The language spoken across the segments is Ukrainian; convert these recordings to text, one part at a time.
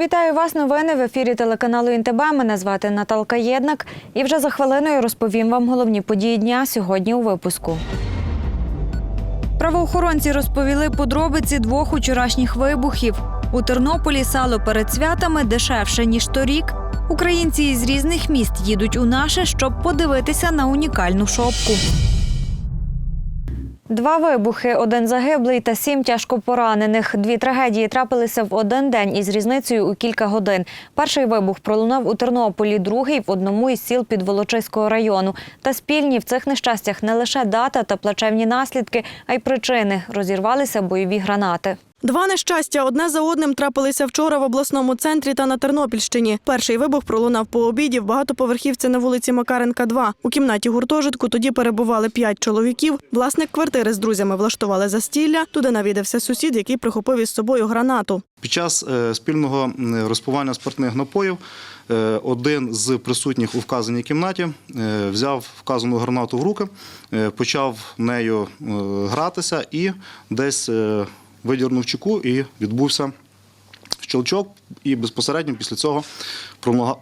Вітаю вас. Новини в ефірі телеканалу ІНТБ. Мене звати Наталка Єднак. І вже за хвилиною розповім вам головні події дня сьогодні у випуску. Правоохоронці розповіли подробиці двох учорашніх вибухів. У Тернополі сало перед святами дешевше ніж торік. Українці із різних міст їдуть у наше, щоб подивитися на унікальну шопку. Два вибухи, один загиблий та сім тяжко поранених. Дві трагедії трапилися в один день із різницею у кілька годин. Перший вибух пролунав у Тернополі, другий в одному із сіл під Волочиського району. Та спільні в цих нещастях не лише дата та плачевні наслідки, а й причини. Розірвалися бойові гранати. Два нещастя одне за одним трапилися вчора в обласному центрі та на Тернопільщині. Перший вибух пролунав по обіді в багатоповерхівці на вулиці Макаренка. 2 у кімнаті гуртожитку тоді перебували п'ять чоловіків. Власник квартири з друзями влаштували застілля. Туди навідався сусід, який прихопив із собою гранату. Під час е, спільного м, розпивання спиртних напоїв е, один з присутніх у вказаній кімнаті е, взяв вказану гранату в руки, е, почав нею е, гратися і десь е, видірнув чеку і відбувся щелчок, і безпосередньо після цього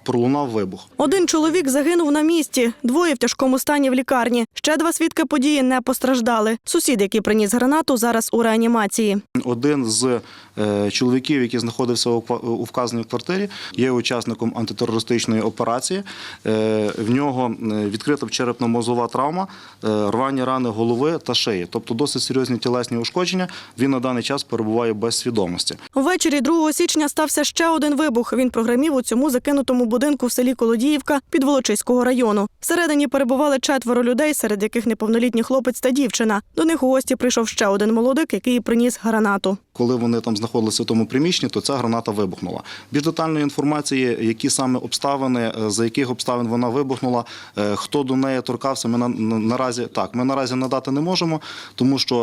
пролунав вибух. Один чоловік загинув на місці, двоє в тяжкому стані в лікарні. Ще два свідки події не постраждали. Сусід, який приніс гранату, зараз у реанімації. Один з е, чоловіків, який знаходився у, вказаній квартирі, є учасником антитерористичної операції. Е, в нього е, відкрита черепно-мозова травма, рвані рани голови та шиї, тобто досить серйозні тілесні ушкодження. Він на даний час перебуває без свідомості. Ввечері 2 січня стався ще один вибух. Він прогремів у цьому закинутому будинку в селі Колодіївка Підволочиського району. Всередині перебували четверо людей, серед яких неповнолітній хлопець та дівчина. До них у гості прийшов ще один молодик, який приніс гранату. Коли вони там знаходилися в тому приміщенні, то ця граната вибухнула. Більш детальної інформації, які саме обставини, е, за яких обставин вона вибухнула, е, хто до неї торкався, ми на, на- наразі так. Ми наразі надати не можемо, тому що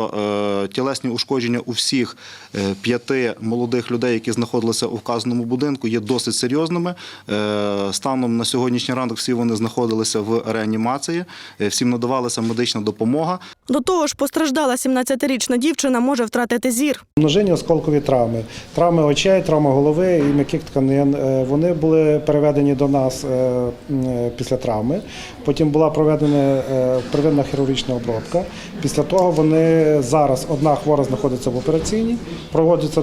е, тілесні ушкодження у всіх п'яти молодих людей, які знаходилися у вказаному будинку, є досить серйозними. Е, станом на сьогоднішній ранок всі вони знаходилися в реанімації, е, всім надавалася медична допомога. До того ж, постраждала 17-річна дівчина може втратити зір. Множинні осколкові травми, травми очей, травма голови і м'яких тканин. Е, Вони були переведені до нас після травми. Потім була проведена первинна хірургічна обробка. Після того вони зараз одна хвора знаходиться в операційній, проводиться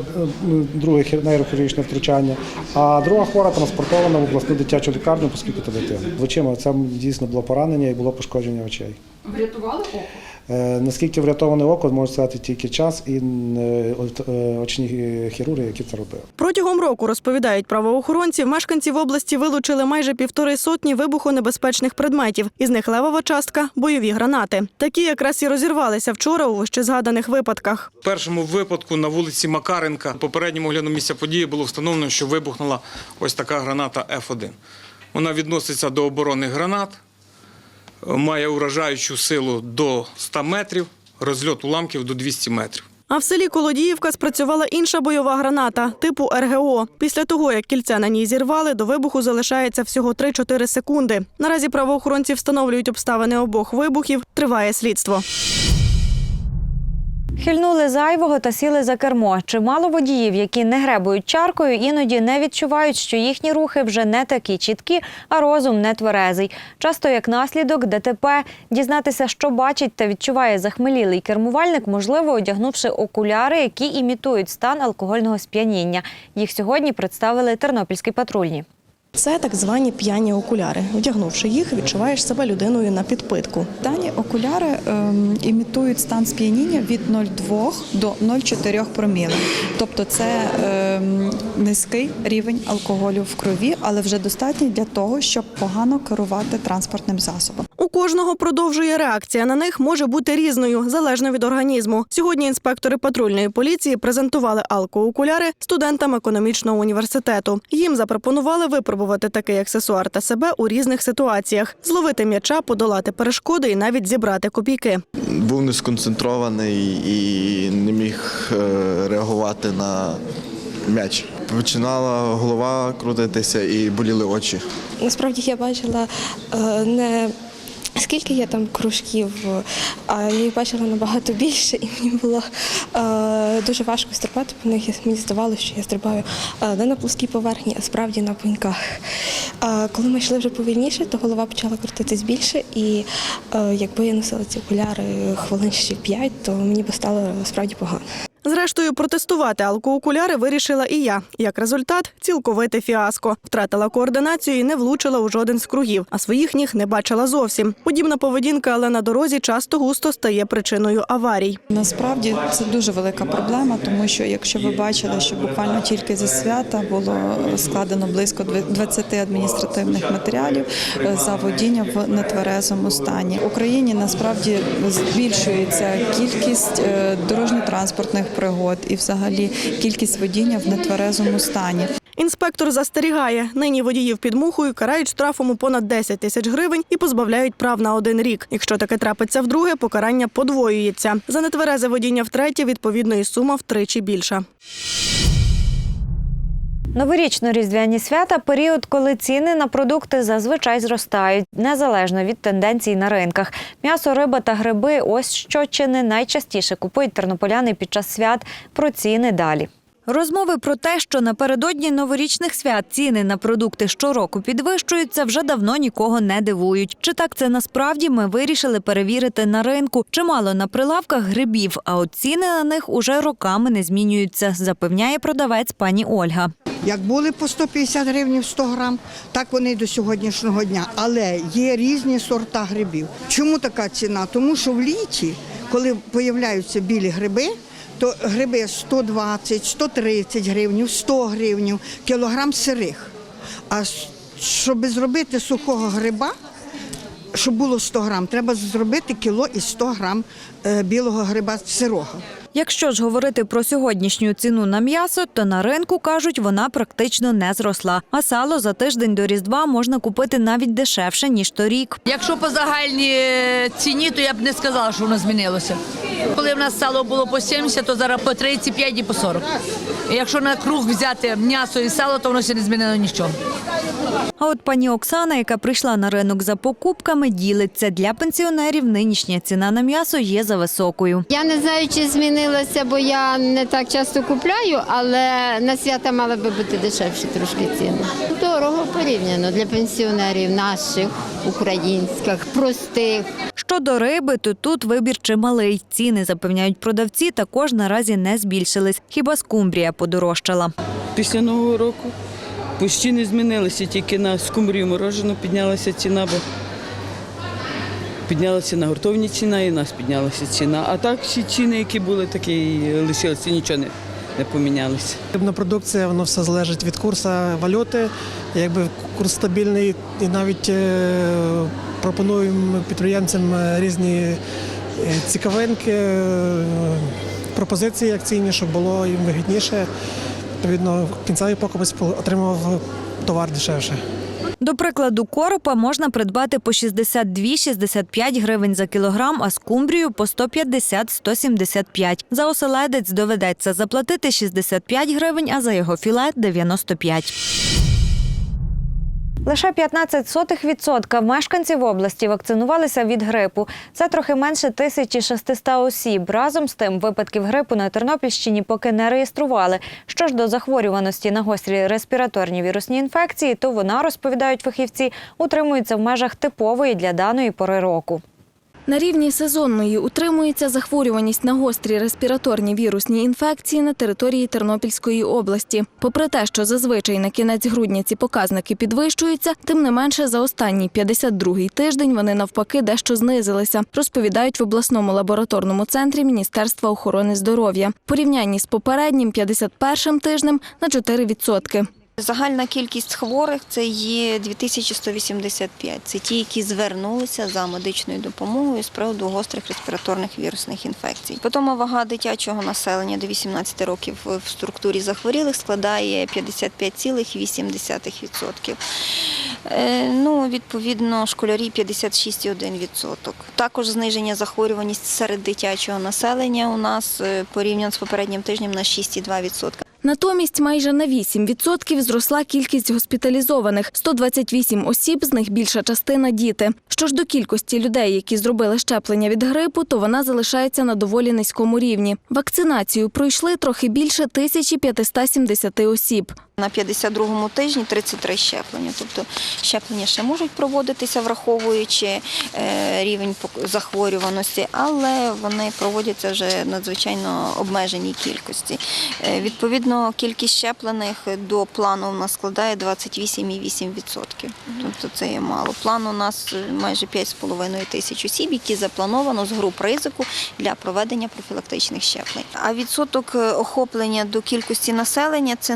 друге нейрохірургічне втручання, а друга хвора транспортована в обласну дитячу лікарню, оскільки це дитина. Очима це дійсно було поранення і було пошкодження очей. Врятували око? Е, Наскільки врятоване око, може сказати тільки час і е, от, е, очні хірурги, які це робили. Протягом року розповідають правоохоронці, мешканці в області вилучили майже півтори сотні вибухонебезпечних предметів. Із них левова частка бойові гранати. Такі якраз і розірвалися вчора у вищезгаданих випадках. В першому випадку на вулиці Макаренка, попередньому огляду місця події було встановлено, що вибухнула ось така граната F1. Вона відноситься до оборонних гранат, має уражаючу силу до 100 метрів, розльот уламків до 200 метрів. А в селі Колодіївка спрацювала інша бойова граната типу РГО. Після того, як кільце на ній зірвали, до вибуху залишається всього 3-4 секунди. Наразі правоохоронці встановлюють обставини обох вибухів. Триває слідство. Хильнули зайвого та сіли за кермо. Чимало водіїв, які не гребують чаркою, іноді не відчувають, що їхні рухи вже не такі чіткі, а розум не тверезий. Часто як наслідок ДТП дізнатися, що бачить та відчуває захмелілий кермувальник, можливо, одягнувши окуляри, які імітують стан алкогольного сп'яніння. Їх сьогодні представили тернопільські патрульні. Це так звані п'яні окуляри. Одягнувши їх, відчуваєш себе людиною на підпитку. Дані окуляри ем, імітують стан сп'яніння від 0,2 до 0,4 проміли. Тобто це ем, низький рівень алкоголю в крові, але вже достатній для того, щоб погано керувати транспортним засобом. У кожного продовжує реакція на них може бути різною, залежно від організму. Сьогодні інспектори патрульної поліції презентували алкоокуляри студентам економічного університету. Їм запропонували випробувати такий аксесуар та себе у різних ситуаціях: зловити м'яча, подолати перешкоди і навіть зібрати копійки. був не сконцентрований і не міг е, реагувати на м'яч. Починала голова крутитися і боліли очі. Насправді я бачила е, не скільки є там кружків, а я їх бачила набагато більше, і мені було е, дуже важко стрибати по них. Мені здавалося, що я стрибаю е, не на плоскій поверхні, а справді на пеньках. Е, коли ми йшли вже повільніше, то голова почала крутитись більше, і е, якби я носила ці окуляри хвилин ще п'ять, то мені би стало справді погано. Зрештою, протестувати алкоокуляри вирішила і я. Як результат, цілковите фіаско. Втратила координацію і не влучила у жоден з кругів, а своїх ніг не бачила зовсім. Подібна поведінка, але на дорозі часто густо стає причиною аварій. Насправді це дуже велика проблема, тому що якщо ви бачили, що буквально тільки зі свята було складено близько 20 адміністративних матеріалів е, за водіння в нетверезому стані. В Україні насправді збільшується кількість е, дорожньо-транспортних пригод і, взагалі, кількість водіння в нетверезому стані. Інспектор застерігає, нині водіїв під мухою карають штрафом у понад 10 тисяч гривень і позбавляють прав на один рік. Якщо таке трапиться вдруге, покарання подвоюється. За нетверезе водіння втретє, відповідно, і сума втричі більша. Новорічно-різдвяні свята період, коли ціни на продукти зазвичай зростають, незалежно від тенденцій на ринках. М'ясо, риба та гриби ось що чи не найчастіше купують тернополяни під час свят. Про ціни далі. Розмови про те, що напередодні новорічних свят ціни на продукти щороку підвищуються, вже давно нікого не дивують. Чи так це насправді ми вирішили перевірити на ринку? Чимало на прилавках грибів, а от ціни на них уже роками не змінюються, запевняє продавець пані Ольга. Як були по 150 гривень в 100 грам, так вони й до сьогоднішнього дня. Але є різні сорта грибів. Чому така ціна? Тому що в літі, коли з'являються білі гриби, то гриби 120, 130 гривень, 100 гривень, кілограм сирих. А щоб зробити сухого гриба, щоб було 100 грам, треба зробити кіло і 100 грам е, білого гриба сирого. Якщо ж говорити про сьогоднішню ціну на м'ясо, то на ринку кажуть, вона практично не зросла. А сало за тиждень до Різдва можна купити навіть дешевше ніж торік. Якщо по загальній е, ціні, то я б не сказала, що воно змінилося. Коли в нас сало було по 70, то зараз по 35 і по 40. І якщо на круг взяти м'ясо і сало, то воно ще не змінило нічого. А от пані Оксана, яка прийшла на ринок за покупками, ділиться для пенсіонерів. Нинішня ціна на м'ясо є за високою. Я не знаю, чи змінилося, бо я не так часто купляю, але на свята мали би бути дешевші трошки ціни. Дорого порівняно для пенсіонерів наших, українських, простих. Щодо риби, то тут вибір чималий. Ціни запевняють продавці, також наразі не збільшились. Хіба скумбрія подорожчала. Після Нового року почти не змінилися, тільки на скумбрію морожену піднялася ціна, бо піднялася на гуртовні ціна і в нас піднялася ціна. А так всі ціни, які були, такі лишилися, нічого не, не помінялося. Рибна продукція, воно все залежить від курсу валюти. Якби курс стабільний, і навіть е, пропонуємо підприємцям е, різні е, цікавинки, пропозиції акційні, щоб було їм вигідніше. Відповідно, кінцевий покупець отримав товар дешевше. До прикладу, коропа можна придбати по 62-65 гривень за кілограм, а скумбрію по 150-175. За оселедець доведеться заплатити 65 гривень, а за його філе – 95. Лише 15% мешканців області вакцинувалися від грипу. Це трохи менше 1600 осіб. Разом з тим, випадків грипу на Тернопільщині поки не реєстрували. Що ж до захворюваності на гострі респіраторні вірусні інфекції, то вона, розповідають фахівці, утримується в межах типової для даної пори року. На рівні сезонної утримується захворюваність на гострі респіраторні вірусні інфекції на території Тернопільської області. Попри те, що зазвичай на кінець грудня ці показники підвищуються, тим не менше за останній 52-й тиждень вони навпаки дещо знизилися, розповідають в обласному лабораторному центрі Міністерства охорони здоров'я. В порівнянні з попереднім 51-м тижнем на 4%. Загальна кількість хворих це є 2185. Це ті, які звернулися за медичною допомогою з приводу гострих респіраторних вірусних інфекцій. Потім вага дитячого населення до 18 років в структурі захворілих складає 55,8%. Е, Ну, відповідно, школярі 56,1%. Також зниження захворюваності серед дитячого населення у нас е, порівняно з попереднім тижнем на 6,2%. Натомість майже на 8% зросла кількість госпіталізованих – 128 осіб, з них більша частина – діти. Що ж до кількості людей, які зробили щеплення від грипу, то вона залишається на доволі низькому рівні. Вакцинацію пройшли трохи більше 1570 осіб. На 52-му тижні 33 щеплення. Тобто щеплення ще можуть проводитися, враховуючи е, рівень захворюваності, але вони проводяться вже надзвичайно обмеженій кількості. Е, Відповідно, кількість щеплених до плану у нас складає 28,8%. Тобто це є мало. План у нас майже 5,5 тисяч осіб, які заплановано з груп ризику для проведення профілактичних щеплень. А відсоток е, охоплення до кількості населення це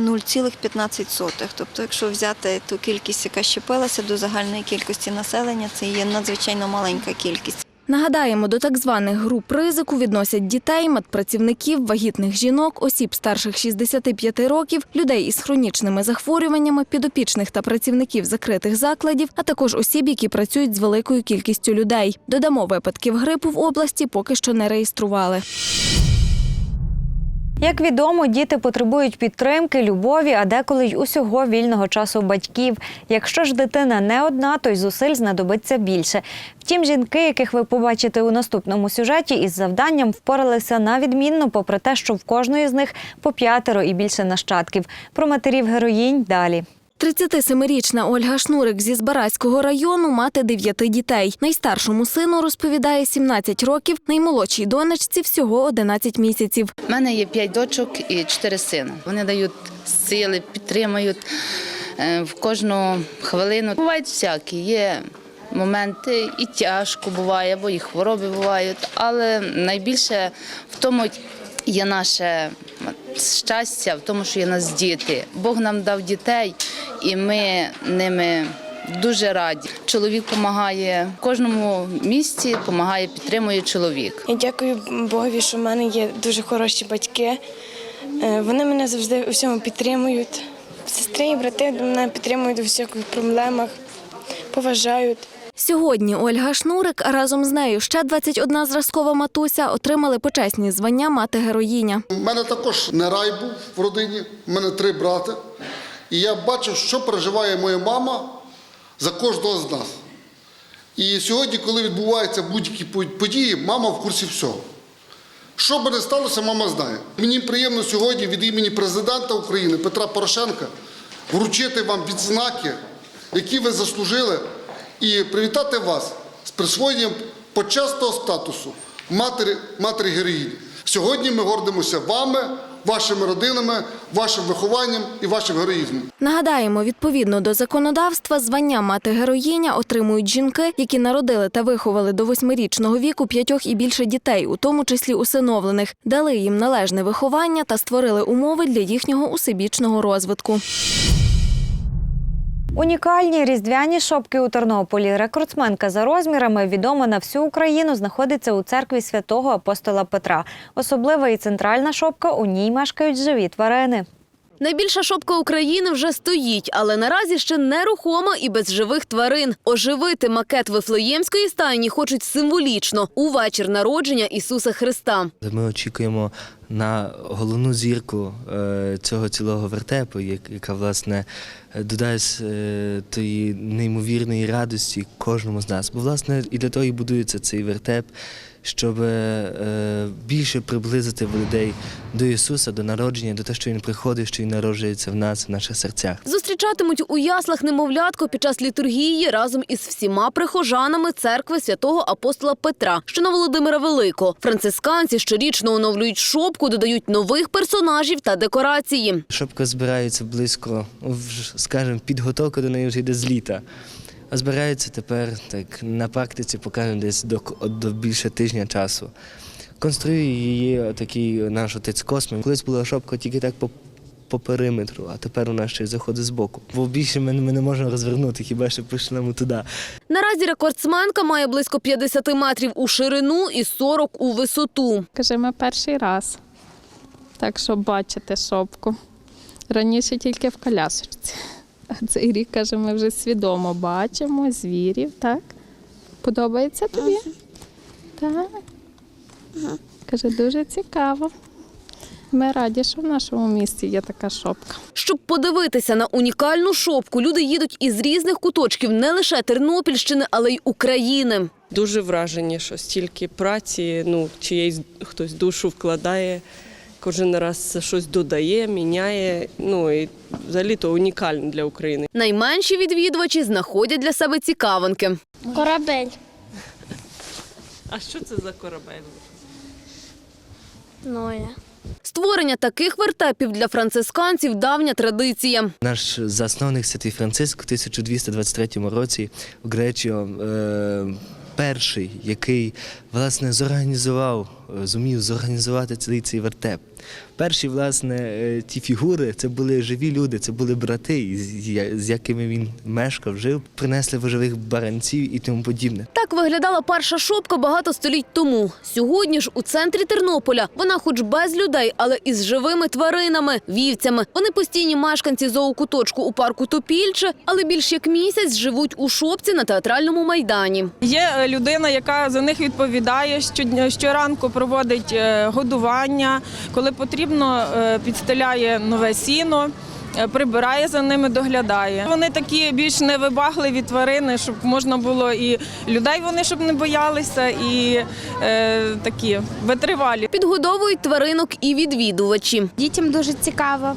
0,15. Тобто, якщо взяти ту кількість, яка щепилася до загальної кількості населення, це є надзвичайно маленька кількість. Нагадаємо, до так званих груп ризику відносять дітей, медпрацівників, вагітних жінок, осіб старших 65 років, людей із хронічними захворюваннями, підопічних та працівників закритих закладів, а також осіб, які працюють з великою кількістю людей. Додамо, випадків грипу в області поки що не реєстрували. Як відомо, діти потребують підтримки, любові, а деколи й усього вільного часу батьків. Якщо ж дитина не одна, то й зусиль знадобиться більше. Втім, жінки, яких ви побачите у наступному сюжеті, із завданням впоралися на відмінно, попри те, що в кожної з них по п'ятеро і більше нащадків. Про матерів героїнь далі. 37-річна Ольга Шнурик зі Збаразького району мати дев'яти дітей. Найстаршому сину розповідає 17 років, наймолодшій донечці всього 11 місяців. У мене є п'ять дочок і чотири сина. Вони дають сили, підтримують е, в кожну хвилину. Бувають всякі. Є моменти і тяжко буває, бо і хвороби бувають. Але найбільше в тому є наше щастя, в тому, що є нас діти. Бог нам дав дітей, і ми ними. Дуже раді. Чоловік допомагає в кожному місці, допомагає, підтримує чоловік. Я дякую Богові, що в мене є дуже хороші батьки. Е, Вони мене завжди у всьому підтримують. Сестри і брати мене підтримують у всіх проблемах, поважають. Сьогодні Ольга Шнурик разом з нею ще 21 зразкова матуся отримали почесні звання мати героїня. У мене також не рай був в родині, у мене три брати. І я бачив, що переживає моя мама за кожного з нас. І сьогодні, коли відбуваються будь-які події, мама в курсі всього. Що би не сталося, мама знає. Мені приємно сьогодні від імені президента України Петра Порошенка вручити вам відзнаки, які ви заслужили, і привітати вас з присвоєнням почесного статусу матері, матері героїні. Сьогодні ми гордимося вами, вашими родинами, вашим вихованням і вашим героїзмом. Нагадаємо, відповідно до законодавства, звання мати героїня отримують жінки, які народили та виховали до восьмирічного віку п'ятьох і більше дітей, у тому числі усиновлених, дали їм належне виховання та створили умови для їхнього усебічного розвитку. Унікальні різдвяні шопки у Тернополі. Рекордсменка за розмірами, відома на всю Україну, знаходиться у церкві святого апостола Петра. Особлива і центральна шопка, у ній мешкають живі тварини. Найбільша шопка України вже стоїть, але наразі ще нерухома і без живих тварин. Оживити макет Вифлеємської стайні хочуть символічно у вечір народження Ісуса Христа. Ми очікуємо на головну зірку е, цього цілого вертепу, як- яка власне додасть е, тої неймовірної радості кожному з нас. Бо власне і для того і будується цей вертеп, щоб е, більше приблизити людей до Ісуса, до народження, до того, що Він приходить, що Він народжується в нас, в наших серцях. Зустрічатимуть у яслах немовлятко під час літургії разом із всіма прихожанами церкви святого апостола Петра, що на Володимира Великого. Францисканці щорічно оновлюють шопку, додають нових персонажів та декорації. Шопка збирається близько, скажімо, підготовка до неї вже йде з літа. А збирається тепер так на практиці, покажемо десь до, до більше тижня часу. Конструює її такий наш отець Космин. Колись була шопка тільки так по, по периметру, а тепер вона ще й заходить з боку. Бо більше ми, ми не можемо розвернути, хіба що пришлемо туди. Наразі рекордсменка має близько 50 метрів у ширину і 40 у висоту. Каже, ми перший раз. Так що бачите шопку. Раніше тільки в колясочці. А цей рік, каже, ми вже свідомо бачимо звірів, так? Подобається тобі? Так. Каже, дуже цікаво. Ми раді, що в нашому місті є така шопка. Щоб подивитися на унікальну шопку, люди їдуть із різних куточків не лише Тернопільщини, але й України. Дуже вражені, що стільки праці, ну, чиєсь хтось душу вкладає, кожен раз щось додає, міняє. Ну і взагалі то унікально для України. Найменші відвідувачі знаходять для себе цікавинки. Корабель. А що це за корабель? Ноя. Створення таких вертепів для францисканців давня традиція. Наш засновник Святий Франциск у 1223 році у Гречіо е, перший, який власне зорганізував, е, зумів зорганізувати цей, цей вертеп. Перші, власне, е, ті фігури це були живі люди, це були брати, з якими він мешкав, жив, принесли воживих баранців і тому подібне. Так виглядала перша шопка багато століть тому. Сьогодні ж у центрі Тернополя вона хоч без людей, але із живими тваринами, вівцями. Вони постійні мешканці зоокуточку у парку Топільче, але більш як місяць живуть у шопці на театральному майдані. Є е, людина, яка за них відповідає, щодня- щоранку проводить е, годування, коли потрібно, е, підстеляє нове сіно. е, Прибирає за ними, доглядає. Вони такі більш невибагливі тварини, щоб можна було і людей вони щоб не боялися, і е, такі витривалі. Підгодовують тваринок і відвідувачі. Дітям дуже цікаво.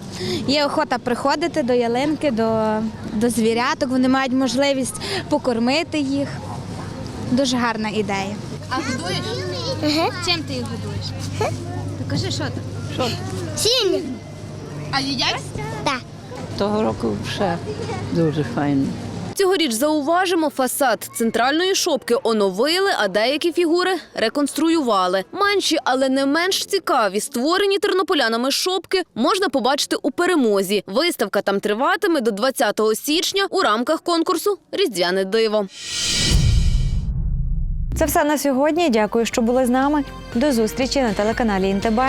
Є охота приходити до ялинки, до, до звіряток. Вони мають можливість покормити їх. Дуже гарна ідея. А годуєш? Чим ти їх годуєш? Покажи, що там. Що? Сінь. А їдять? Так. Того року ще дуже файно. Цьогоріч зауважимо, фасад центральної шопки оновили, а деякі фігури реконструювали. Менші, але не менш цікаві, створені тернополянами шопки можна побачити у перемозі. Виставка там триватиме до 20 січня у рамках конкурсу Різдвяне диво. Це все на сьогодні. Дякую, що були з нами. До зустрічі на телеканалі ІНТБ.